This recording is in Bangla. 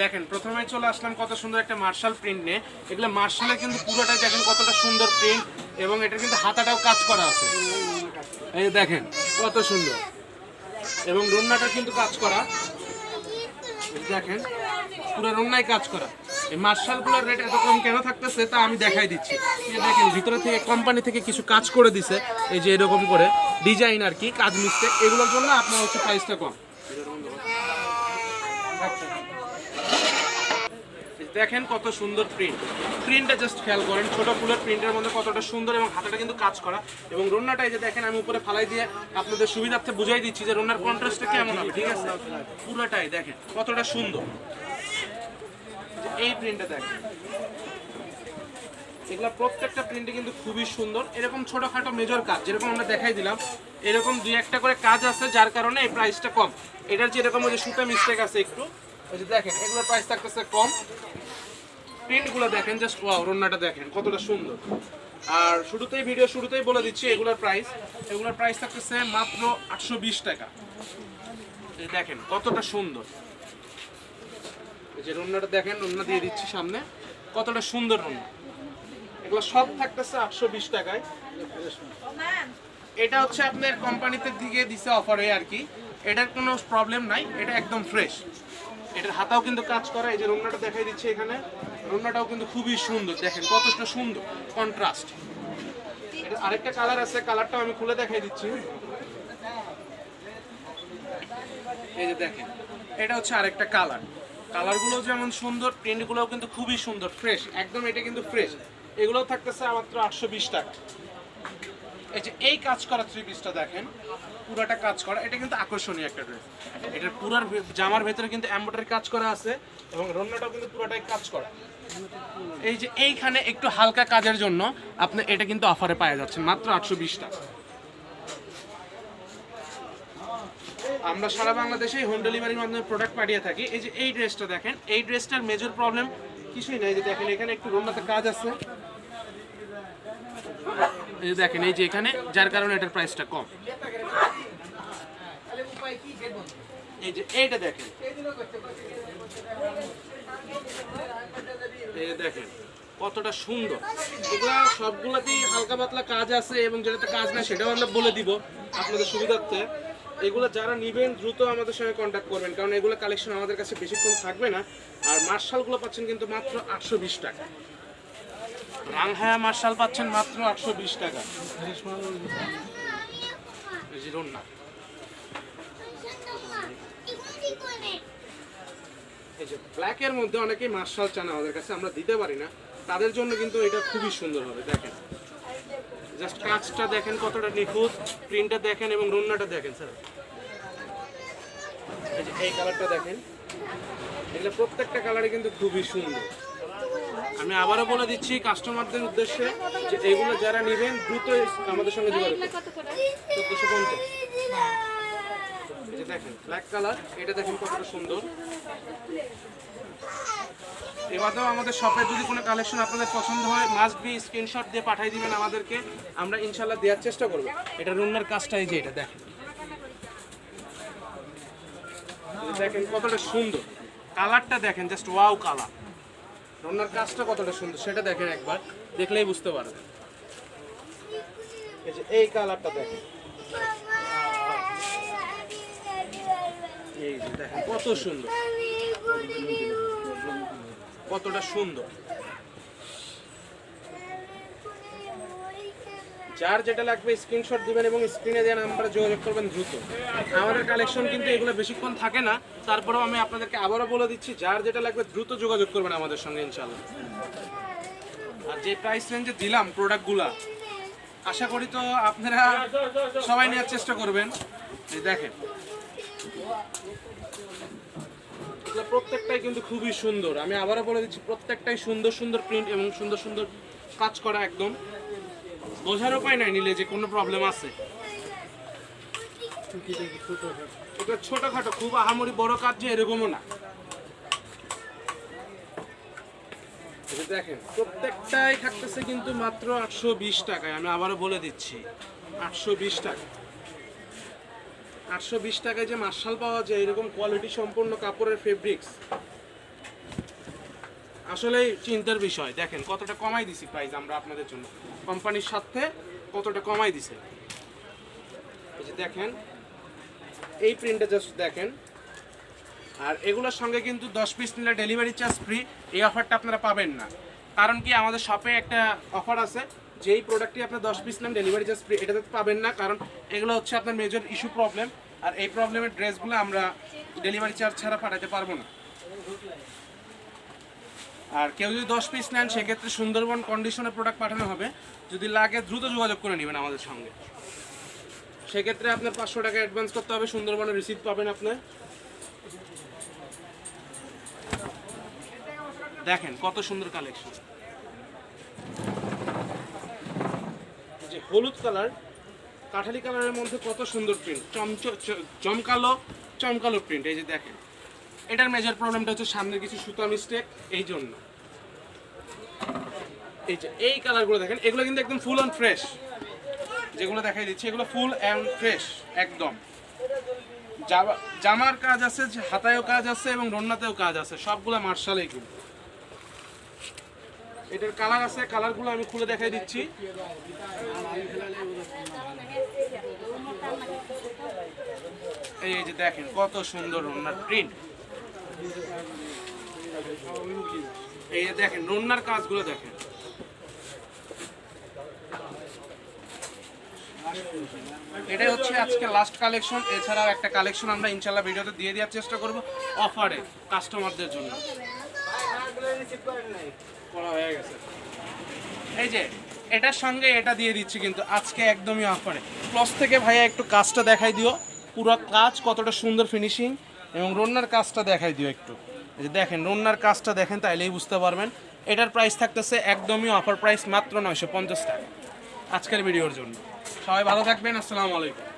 দেখেন প্রথমে চলে আসলাম কত সুন্দর একটা মার্শাল প্রিন্ট নিয়ে। এগুলো মার্শালের কিন্তু পুরোটাই দেখেন কতটা সুন্দর প্রিন্ট এবং এটার কিন্তু হাতাটাও কাজ করা আছে। এই দেখেন, কত সুন্দর। এবং রন্নাটা কিন্তু কাজ করা। দেখেন, পুরো রন্নায় কাজ করা। এই মার্শালগুলোর রেট এত কম কেন থাকতেছে তা আমি দেখাই দিচ্ছি। দেখেন, ভিতরে থেকে কোম্পানি থেকে কিছু কাজ করে দিছে, এই যে এরকম করে ডিজাইন আর কি, কাজ মিস্টেক এগুলোর জন্য আপনার হচ্ছে প্রাইসটা কম। দেখেন কত সুন্দর প্রিন্ট প্রিন্টটা জাস্ট খেয়াল করেন, ছোট ফুলের প্রিন্টের মধ্যে কতটা সুন্দর এবং হাতাটা কিন্তু কাজ করা। এবং রন্নাটা এই যে দেখেন, আমি উপরে ফালাই দিয়ে আপনাদের সুবিধার্থে বুঝাই দিচ্ছি যে রন্নার কন্ট্রাস্টটা কেমন হবে, ঠিক আছে? পুরোটাই দেখেন, কতটা সুন্দর। এই প্রিন্টটা দেখেন। এগুলো প্রত্যেকটা প্রিন্টে কিন্তু খুবই সুন্দর। এরকম ছোটখাটো মেজর কাজ, যেরকম আমরা দেখাই দিলাম, এরকম দুই একটা করে কাজ আছে, যার কারণে এই প্রাইসটা কম। এটার যে এরকম ওই যে সুতা মিস্টেক আছে একটু, ওই যে দেখেন, এগুলোর প্রাইস থাকতেছে কম। প্রিন্টগুলো দেখেন জাস্ট ওয়াও রন্নাটা দেখেন, কতটা সুন্দর। আর শুরুতেই ভিডিও শুরুতেই বলে দিচ্ছি, এগুলোর প্রাইস এগুলোর প্রাইস থাকতেছে মাত্র আটশো বিশ টাকা। দেখেন, কতটা সুন্দর। যে রন্নাটা দেখেন, রন্না দিয়ে দিচ্ছি সামনে, কতটা সুন্দর রন্না। এগুলো সব থাকতেছে আটশো বিশ টাকায়। এটা হচ্ছে আপনার কোম্পানিতে দিকে দিছে অফারে আর কি। এটার কোনো প্রবলেম নাই, এটা একদম ফ্রেশ এটার হাতাও কিন্তু কাজ করা, এই যে রন্নাটা দেখাই দিচ্ছে এখানে। রন্নাটাও কিন্তু খুবই সুন্দর। দেখেন কতটা সুন্দর। কন্ট্রাস্ট। আরেকটা কালার আছে, কালারটাও আমি খুলে দেখাই দিচ্ছি। এই যে দেখেন, এটা হচ্ছে আরেকটা কালার। কালারগুলো যেমন সুন্দর, প্রিন্টগুলোও কিন্তু খুবই সুন্দর, ফ্রেশ, একদম এটা কিন্তু ফ্রেশ। এগুলোও থাকতেছে মাত্র আটশো বিশ টাকা। এই যে এই কাজ করা থ্রি পিসটা দেখেন, পুরাটা কাজ করা, এটা কিন্তু আকর্ষণীয় একটা ড্রেস এটার পুরার জামার ভেতরে কিন্তু এমব্রয়ডারি কাজ করা আছে এবং রন্নাটাও কিন্তু পুরাটাই কাজ করা। এই যে এইখানে একটু হালকা কাজের জন্য আপনি এটা কিন্তু অফারে পাওয়া যাচ্ছে, মাত্র আটশো বিশ টাকা। আমরা সারা বাংলাদেশে হোম ডেলিভারির মাধ্যমে প্রোডাক্ট পাঠিয়ে থাকি। এই যে এই ড্রেসটা দেখেন, এই ড্রেসটার মেজর প্রবলেম কিছুই নাই। যে দেখেন, এখানে একটু রন্নাতে কাজ আছে। এই দেখেন, এই যে এখানে, যার কারণে এটার প্রাইসটা কম। এই যে দেখেন। এই দেখেন, কতটা সুন্দর। হালকা পাতলা কাজ আছে এবং যেটাতে কাজ সেটাও আমরা বলে দিব আপনাদের সুবিধার্থে। এগুলো যারা নিবেন, দ্রুত আমাদের সঙ্গে করবেন, কারণ এগুলো কালেকশন আমাদের কাছে বেশিক্ষণ থাকবে না। আর মার্শালগুলো পাচ্ছেন কিন্তু মাত্র আটশো বিশ টাকা। রাংহায়া মার্শাল পাচ্ছেন মাত্র আটশো বিশ টাকা। রন্না। এই যে ব্ল্যাকের মধ্যে অনেকেই মার্শাল চান আমাদের কাছে, আমরা দিতে পারি না। তাদের জন্য কিন্তু এটা খুবই সুন্দর হবে, দেখেন। জাস্ট কাজটা দেখেন কতটা নিখুঁত প্রিন্টটা দেখেন এবং রন্নাটা দেখেন, স্যার। এই কালারটা দেখেন। এগুলো প্রত্যেকটা কালারই কিন্তু খুবই সুন্দর। আমি আবারও বলে দিচ্ছি কাস্টমারদের উদ্দেশ্যে যে এগুলো যারা নেবেন দ্রুত আমাদের সঙ্গে যোগাযোগ দেখেন ব্ল্যাক কালার এটা দেখেন কতটা সুন্দর। এবারেও আমাদের শপে যদি কোনো কালেকশন আপনাদের পছন্দ হয় মাস্ট বি স্ক্রিনশট দিয়ে পাঠিয়ে দিবেন আমাদেরকে। আমরা ইনশাল্লাহ দেওয়ার চেষ্টা করব। এটা রুনার কাজটা এই যে এটা, দেখেন। দেখেন কতটা সুন্দর। কালারটা দেখেন জাস্ট ওয়াও কালার রন্নার কাজটা কতটা সুন্দর সেটা দেখেন একবার দেখলেই বুঝতে পারবেন। এই কালারটা দেখেন। এই যে দেখেন কত সুন্দর। কতটা সুন্দর। যার যেটা লাগবে স্ক্রিনশট দিবেন এবং স্ক্রিনে দেওয়া নাম্বারে যোগাযোগ করবেন দ্রুত। আমাদের কালেকশন কিন্তু এগুলো বেশিক্ষণ থাকে না। তারপরেও আমি আপনাদেরকে আবারও বলে দিচ্ছি, যার যেটা লাগবে দ্রুত যোগাযোগ করবেন আমাদের সঙ্গে ইনশাল্লাহ আর যে প্রাইস রেঞ্জে দিলাম প্রোডাক্টগুলা আশা করি তো আপনারা সবাই নেওয়ার চেষ্টা করবেন। দেখেন। প্রত্যেকটাই কিন্তু খুবই সুন্দর। আমি আবারও বলে দিচ্ছি, প্রত্যেকটাই সুন্দর সুন্দর প্রিন্ট এবং সুন্দর সুন্দর কাজ করা একদম। বোঝার উপায় নাই নিলে যে কোনো প্রবলেম আছে। ছোটখাটো, খুব আহামরি বড় কাজ যে এরকমও না। দেখেন, প্রত্যেকটাই থাকতেছে কিন্তু মাত্র আটশো বিশ টাকায়। আমি আবারও বলে দিচ্ছি, আটশো বিশ টাকা। আটশো বিশ টাকায় যে মার্শাল পাওয়া যায়, এরকম কোয়ালিটি কাপড়ের ফেব্রিক্স আসলেই চিন্তার বিষয়। দেখেন কতটা কমাই দিছি প্রাইস আমরা আপনাদের জন্য। কোম্পানির সাথে কতটা কমাই দিছে। দেখেন, এই প্রিন্টটা জাস্ট দেখেন। আর এগুলোর সঙ্গে কিন্তু দশ পিস নিলে ডেলিভারি চার্জ ফ্রি এই অফারটা আপনারা পাবেন না। কারণ কি, আমাদের শপে একটা অফার আছে, যেই প্রোডাক্টটি আপনার দশ পিস নেন ডেলিভারি চার্জ ফ্রি এটাতে পাবেন না, কারণ এগুলো হচ্ছে আপনার মেজর ইস্যু প্রবলেম আর এই প্রবলেমের ড্রেসগুলো আমরা ডেলিভারি চার্জ ছাড়া পাঠাতে পারব না। আর কেউ যদি দশ পিস নেন, সেক্ষেত্রে সুন্দরবন কন্ডিশনের প্রোডাক্ট পাঠানো হবে। যদি লাগে, দ্রুত যোগাযোগ করে নেবেন আমাদের সঙ্গে। সেক্ষেত্রে আপনার পাঁচশো টাকা অ্যাডভান্স করতে হবে, সুন্দরবনের রিসিপ্ট পাবেন আপনার দেখেন, কত সুন্দর কালেকশন যে হলুদ কালার কাঠালি কালারের মধ্যে কত সুন্দর প্রিন্ট চমচ চ- জমকালো চমকালো প্রিন্ট এই যে দেখেন। এটার মেজর প্রবলেমটা হচ্ছে সামনের কিছু সুতা মিস্টেক এই জন্য। এই যে, এই কালারগুলো দেখেন, এগুলো কিন্তু একদম ফুল অ্যান্ড ফ্রেশ যেগুলো দেখাই দিচ্ছি, এগুলো ফুল অ্যান্ড ফ্রেশ একদম। জামা- জামার কাজ আছে হাতায়ও কাজ আছে এবং রন্নাতেও কাজ আছে, সবগুলো মার্শালেই কিন্তু। এটার কালার আছে কালারগুলো আমি খুলে দেখাই দিচ্ছি। এই যে দেখেন, কত সুন্দর রন্নার প্রিন্ট এই দেখেন রন্নার কাজগুলো দেখেন। এটাই হচ্ছে আজকে লাস্ট কালেকশন এছাড়াও একটা কালেকশন আমরা ইনশাল্লাহ ভিডিওতে দিয়ে দেওয়ার চেষ্টা করব অফারে কাস্টমারদের জন্য। এই যে, এটার সঙ্গে এটা দিয়ে দিচ্ছি কিন্তু আজকে একদমই অফারে। প্লস থেকে ভাইয়া একটু কাজটা দেখাই দিও। পুরো কাজ কতটা সুন্দর ফিনিশিং এবং রন্নার কাজটা দেখাই দিও একটু। যে দেখেন রন্নার কাজটা দেখেন, তাইলেই বুঝতে পারবেন। এটার প্রাইস থাকতেছে একদমই অফার প্রাইস মাত্র নয়শো পঞ্চাশ টাকা। আজকের ভিডিওর জন্য। সবাই ভালো থাকবেন, আসসালামু আলাইকুম।